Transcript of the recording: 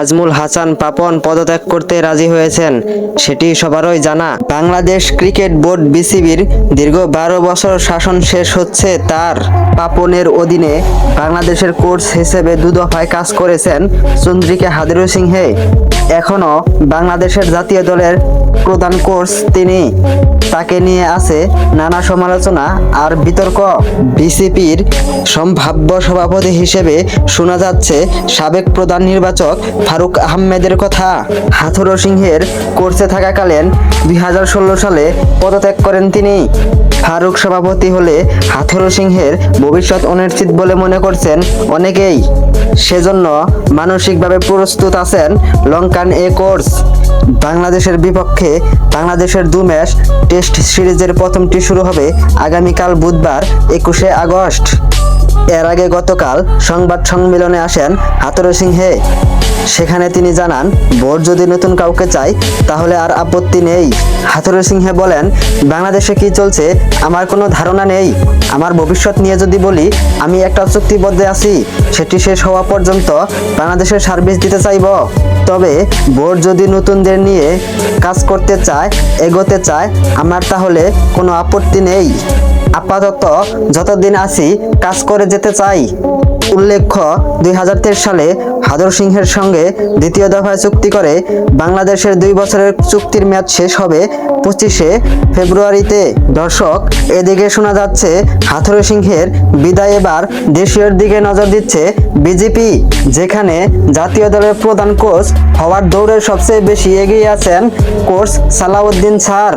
আজমুল হাসান পাপন পদত্যাগ করতে রাজি হয়েছেন, সেটি সবারই জানা। বাংলাদেশ ক্রিকেট বোর্ড বিসিবির দীর্ঘ বারো বছর শাসন শেষ হচ্ছে তার। পাপনের অধীনে বাংলাদেশের কোচ হিসেবে দুদফায় কাজ করেছেন চন্দ্রিকা হাদিরু সিংহে। এখনও বাংলাদেশের জাতীয় দলের প্রধান কোর্স তিনি। তাকে নিয়ে আছে নানা সমালোচনা আর বিতর্ক। বিসিপির সম্ভাব্য সভাপতি হিসেবে শোনা যাচ্ছে সাবেক প্রধান নির্বাচক ফারুক আহমেদের কথা। হাথুরো সিংহের কোর্সে থাকাকালীন দুই হাজার ষোলো সালে পদত্যাগ করেন তিনি। ফারুক সভাপতি হলে হাথুর সিংহের ভবিষ্যৎ অনিশ্চিত বলে মনে করছেন অনেকেই। সেজন্য মানসিকভাবে প্রস্তুত আছেন লঙ্কান এ কোর্স। বাংলাদেশের বিপক্ষে বাংলাদেশের দু ম্যাচ টেস্ট সিরিজের প্রথমটি শুরু হবে আগামীকাল বুধবার একুশে আগস্ট। এর আগে গতকাল সংবাদ সম্মেলনে আসেন হাতর সিংহে। সেখানে তিনি জানান বোর্ড যদি নতুন কাউকে চায় তাহলে আর আপত্তি নেই। হাথুরু সিংহে বলেন, বাংলাদেশে কি চলছে? আমার কোনো ধারণা নেই। আমার ভবিষ্যৎ নিয়ে যদি বলি, আমি একটা চুক্তিবদ্ধে আছি। সেটি শেষ হওয়া পর্যন্ত বাংলাদেশের সার্ভিস দিতে চাইব। তবে বোর্ড যদি নতুনদের নিয়ে কাজ করতে চায়, এগোতে চায়, আমার তাহলে কোনো আপত্তি নেই। আপাতত যতদিন আছি, কাজ করে যেতে চাই? উল্লেখ্য, দুই হাজার তেইশ সালে হাদর সিংহের সঙ্গে দ্বিতীয় দফায় চুক্তি করে বাংলাদেশের দুই বছরের চুক্তির মেয়াদ শেষ হবে পঁচিশে ফেব্রুয়ারিতে। দর্শক, এদিকে শোনা যাচ্ছে, হাথুরু সিংহের বিদায় এবার দেশীয়র দিকে নজর দিচ্ছে বিজেপি, যেখানে জাতীয় দলের প্রধান কোচ হওয়ার দৌড়ে সবচেয়ে বেশি এগিয়ে আছেন কোচ সালাউদ্দিন স্যার।